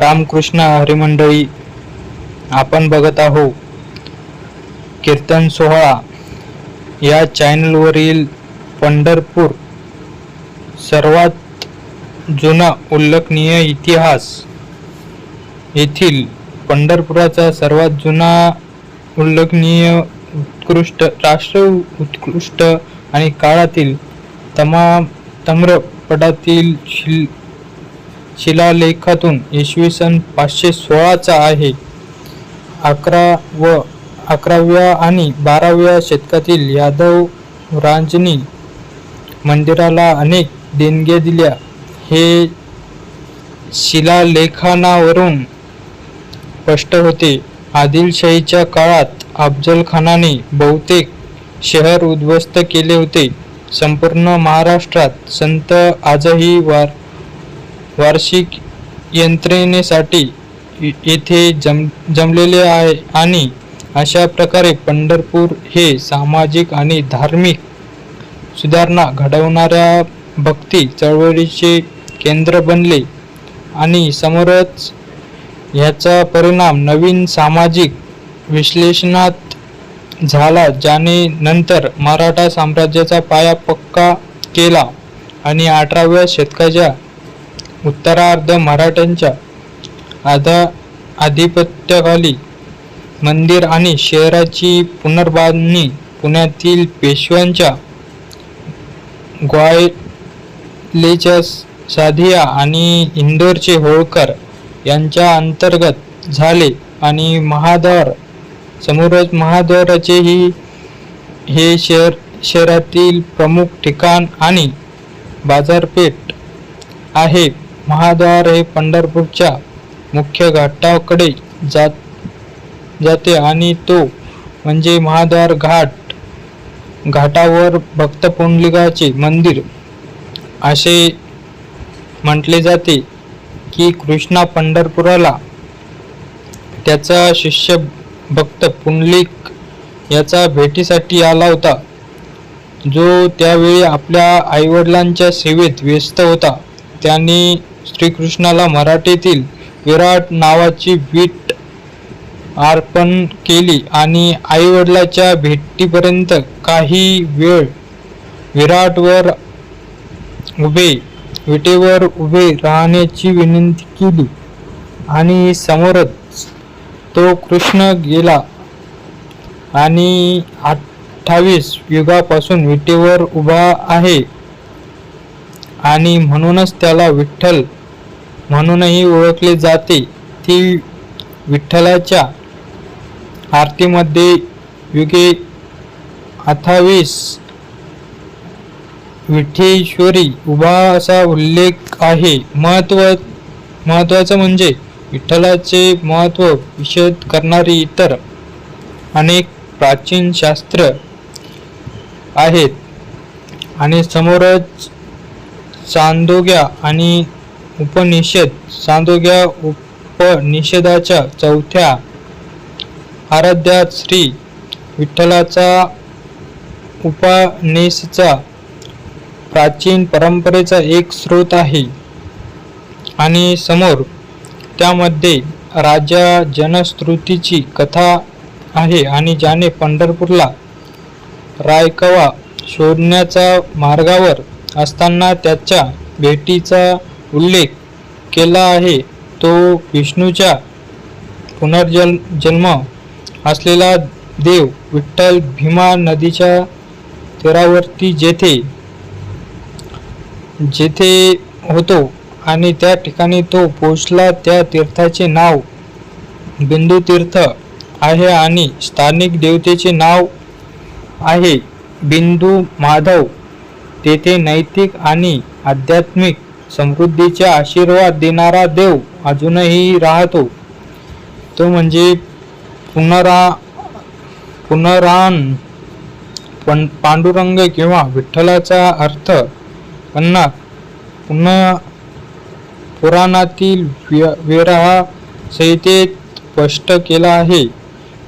रामकृष्ण हरिमंडळी आपण बघत आहो कीर्तन सोहळा या चॅनलवरील पंढरपूर सर्वात जुना उल्लेखनीय इतिहास येथील पंढरपुराचा सर्वात जुना उल्लेखनीय उत्कृष्ट राष्ट्र उत्कृष्ट आणि काळातील तमाम तम्रपटातील शिल शिलालेखातून इसवी सन पाचशे सोळाचा आहे. अकरा व अकराव्या आणि बाराव्या शतकातील यादव रांजनी मंदिराला अनेक देणग्या दिल्या. हे शिलालेखानावरून स्पष्ट होते. आदिलशाहीच्या काळात अफजल खानाने बहुतेक शहर उद्ध्वस्त केले होते. संपूर्ण महाराष्ट्रात संत आजही वार वार्षिक यंत्रणेसाठी येथे जम जमलेले आहे आणि अशा प्रकारे पंढरपूर हे सामाजिक आणि धार्मिक सुधारणा घडवणाऱ्या भक्ती चळवळीचे केंद्र बनले आणि समोरच ह्याचा परिणाम नवीन सामाजिक विश्लेषणात झाला ज्याने नंतर मराठा साम्राज्याचा पाया पक्का केला आणि अठराव्या शतकाच्या उत्तरार्ध मराठ्यांच्या आधा आधिपत्याखाली मंदिर आणि शहराची पुनर्बांधणी पुण्यातील पेशव्यांच्या ग्वायलेच्या साधिया आणि इंदोरचे होळकर यांच्या अंतर्गत झाले आणि महाद्वार समोरच महाद्वाराचेही हे शहर शहरातील प्रमुख ठिकाण आणि बाजारपेठ आहे. महाद्वार हे पंढरपूरच्या मुख्य घाटाकडे जात जाते आणि तो म्हणजे महाद्वार घाट. घाटावर भक्त पुंडलिकाचे मंदिर असे म्हटले जाते की कृष्णा पंढरपुराला त्याचा शिष्य भक्त पुंडलिक याचा भेटीसाठी आला होता. जो त्यावेळी आपल्या आईवडिलांच्या सेवेत व्यस्त होता. त्याने श्रीकृष्णाला मराठीतील विराट नावाची वीट अर्पण केली आणि आईवडिलाच्या भेटीपर्यंत काही वेळ विराटवर उभे विटेवर उभे राहण्याची विनंती केली आणि समोरच तो कृष्ण गेला आणि अठ्ठावीस युगापासून विटेवर उभा आहे. आणि म्हणूनच त्याला विठ्ठल म्हणूनही ओळखले जाते. ती विठ्ठलाच्या आरतीमध्ये युगे अठ्ठावीस विठ्ठेश्वरी उभा असा उल्लेख आहे. महत्त्व महत्वाचं म्हणजे विठ्ठलाचे महत्त्व विशद करणारी इतर अनेक प्राचीन शास्त्र आहेत. आणि समोरच चांदोग्या आणि उपनिषद चांदोग्या उपनिषदाच्या चौथ्या आराध्यात श्री विठ्ठलाचा उपानेसचा प्राचीन परंपरेचा एक स्रोत आहे. आणि समोर त्यामध्ये राजा जनश्रुतीची कथा आहे आणि ज्याने पंढरपूरला रायकवा शोधण्याचा मार्गावर असताना त्याच्या भेटीचा उल्लेख केला आहे. तो विष्णूच्या पुनर्जल जन्म असलेला देव विठ्ठल भीमा नदीच्या तीरावरती जेथे जेथे होतो आणि त्या ठिकाणी तो पोचला त्या तीर्थाचे नाव बिंदू तीर्थ आहे आणि स्थानिक देवतेचे नाव आहे बिंदू माधव तेथे नैतिक आणि आध्यात्मिक समृद्धीचा आशीर्वाद देणारा देव अजूनही राहतो. तो म्हणजे पुनरा पुनरान पण पांडुरंग किंवा विठ्ठलाचा अर्थ अन्ना पुन्हा पुराणातील विरहा संहितेत स्पष्ट केला आहे.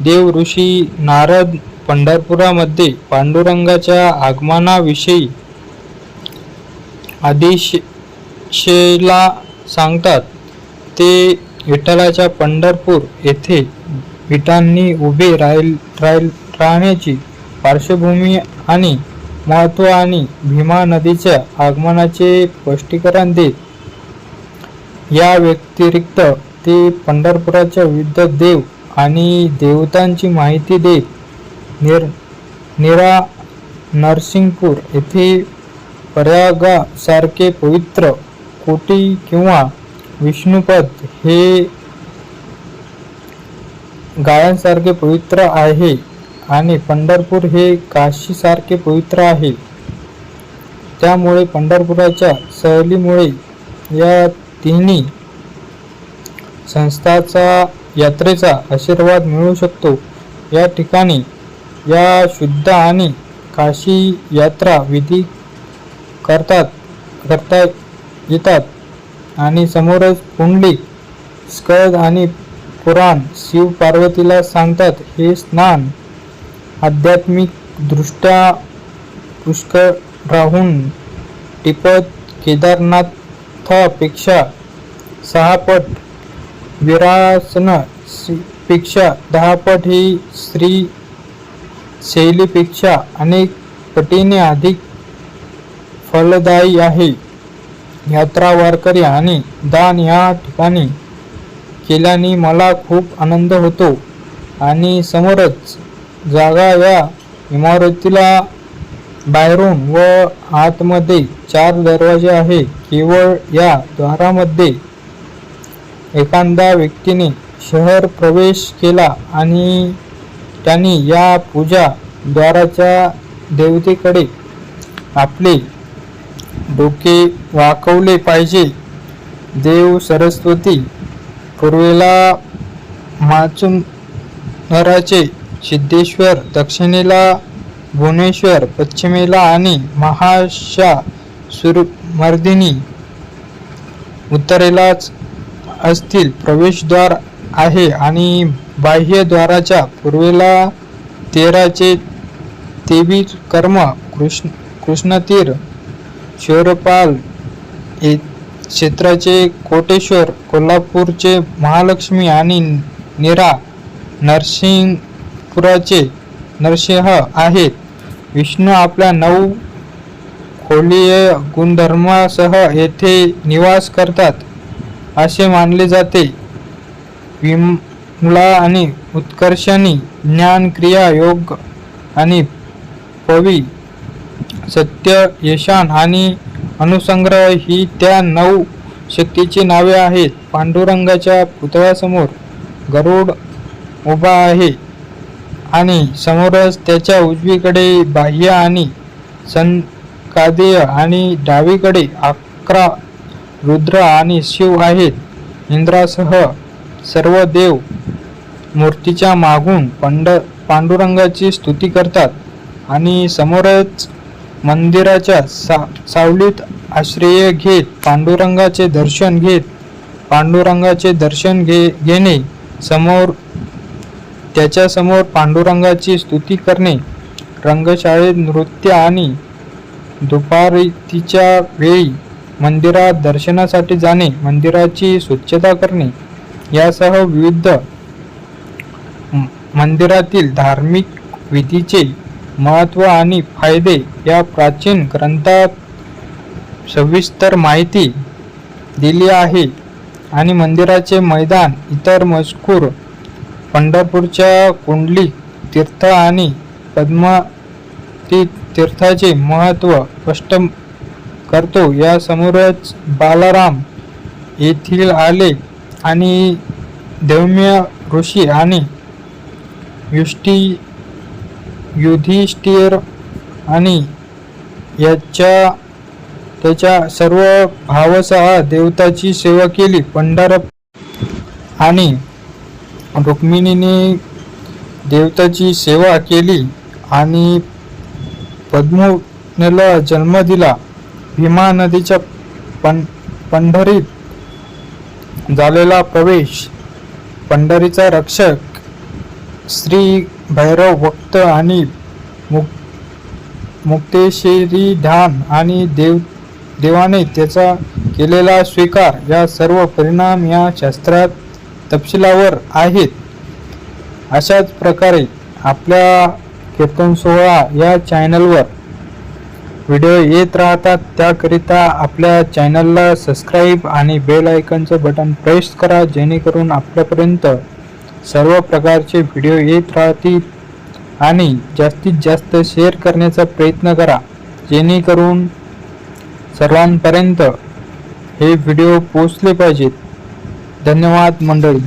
देव ऋषी नारद पंढरपुरामध्ये पांडुरंगाच्या आगमनाविषयी आदिशेला सांगतात ते विठ्ठलाच्या पंढरपूर येथे विटांनी उभे राहील राहील राहण्याची पार्श्वभूमी आणि महत्त्व आणि भीमा नदीच्या आगमनाचे स्पष्टीकरण देत. या व्यतिरिक्त ते पंढरपुराच्या विविध देव आणि देवतांची माहिती देत. निर निरा नरसिंगपूर येथे प्रयागासारखे पवित्र कोटी किंवा विष्णुपद हे गायांसारखे पवित्र आहे आणि पंढरपूर हे काशीसारखे पवित्र आहे. त्यामुळे पंढरपुराच्या सहलीमुळे या तिन्ही संस्थाचा यात्रेचा आशीर्वाद मिळू शकतो. या ठिकाणी या शुद्ध आणि काशी यात्रा विधी करतात करता येतात. आणि समोरच पुंडलिक स्कद आणि पुराण शिव पार्वतीला सांगतात हे स्नान आध्यात्मिक दृष्ट्या पुष्कळ राहून टिपत केदारनाथापेक्षा सहा पट विरासनपेक्षा दहा पट ही स्त्री शैलीपेक्षा अनेक पटीने अधिक फलदायी आहे. यात्रा वारकरी आणि दान या ठिकाणी केल्याने मला खूप आनंद होतो. आणि समोरच जागा या इमारतीला बाहेरून व आतमध्ये चार दरवाजे आहे. केवळ या द्वारामध्ये एखाद्या व्यक्तीने शहर प्रवेश केला आणि त्यांनी या पूजा द्वाराच्या देवतेकडे आपले डोके वाकवले पाहिजे. देव सरस्वती पूर्वेला माचुनराचे सिद्धेश्वर दक्षिणेला भुवनेश्वर पश्चिमेला आणि महाशा सुरमर्दिनी उत्तरेलाच असतील. प्रवेशद्वार आहे आणि बाह्यद्वाराच्या पूर्वेला तेराचे तेवीस कर्म कृष्ण कृष्णतीर शौरपाल हे क्षेत्राचे कोटेश्वर कोल्हापूरचे महालक्ष्मी आणि निरा नरसिंहपुराचे नरसिंह आहेत. विष्णू आपल्या नऊ खोलीय गुणधर्मासह येथे निवास करतात असे मानले जाते. विमला आणि उत्कर्षणी ज्ञान क्रिया योग आणि पवी सत्य यशान आणि अनुसंग्रह ही त्या नऊ शक्तीची नावे आहेत. पांडुरंगाच्या पुतळ्यासमोर गरुड उभा आहे आणि समोरच त्याच्या उजवीकडे बाह्य आणि संकादेय आणि डावीकडे अकरा रुद्र आणि शिव आहेत. इंद्रासह सर्व देव मूर्तीच्या मागून पंड पांडुरंगाची स्तुती करतात आणि समोरच मंदिराच्या सा सावलीत आश्रय घेत पांडुरंगाचे दर्शन घेत पांडुरंगाचे दर्शन घे घेणे समोर त्याच्यासमोर पांडुरंगाची स्तुती करणे रंगशाळेत नृत्य आणि दुपारीच्या वेळी मंदिरात दर्शनासाठी जाणे मंदिराची स्वच्छता करणे यासह विविध मंदिरातील धार्मिक विधीचे महत्त्व आणि फायदे या प्राचीन ग्रंथात सविस्तर माहिती दिली आहे आणि मंदिराचे मैदान इतर मजकूर पंढरपूरच्या कुंडली तीर्थ आणि पद्मा ती तीर्थाचे महत्त्व स्पष्ट करतो. या समोरच बालाराम येथील आले आणि दैम्य ऋषी आणि युष्टी युधिष्ठिर आणि याच्या त्याच्या सर्व भावसह देवताची सेवा केली. पंढर आणि रुक्मिणीने देवताची सेवा केली आणि पद्मनेला जन्म दिला. भीमा नदीच्या पं पंढरीत झालेला प्रवेश. पंढरीचा रक्षक श्री भैरव भक्त आणि मुक मुक्तेश्वरी ध्यान आणि देव देवाने त्याचा केलेला स्वीकार या सर्व परिणाम या शास्त्रात तपशिलावर आहेत. अशाच प्रकारे आपल्या कीर्तन सोहळा या चॅनलवर व्हिडिओ येत राहतात. त्याकरिता आपल्या चॅनलला सबस्क्राईब आणि बेल आयकनचं बटन प्रेस करा जेणेकरून आपल्यापर्यंत सर्व प्रकारचे व्हिडिओ येत राहतील. आणि जास्तीत जास्त शेअर करण्याचा प्रयत्न करा. जेणेकरून सर्वांपर्यंत हे व्हिडिओ पोचले पाहिजेत. धन्यवाद मंडळी.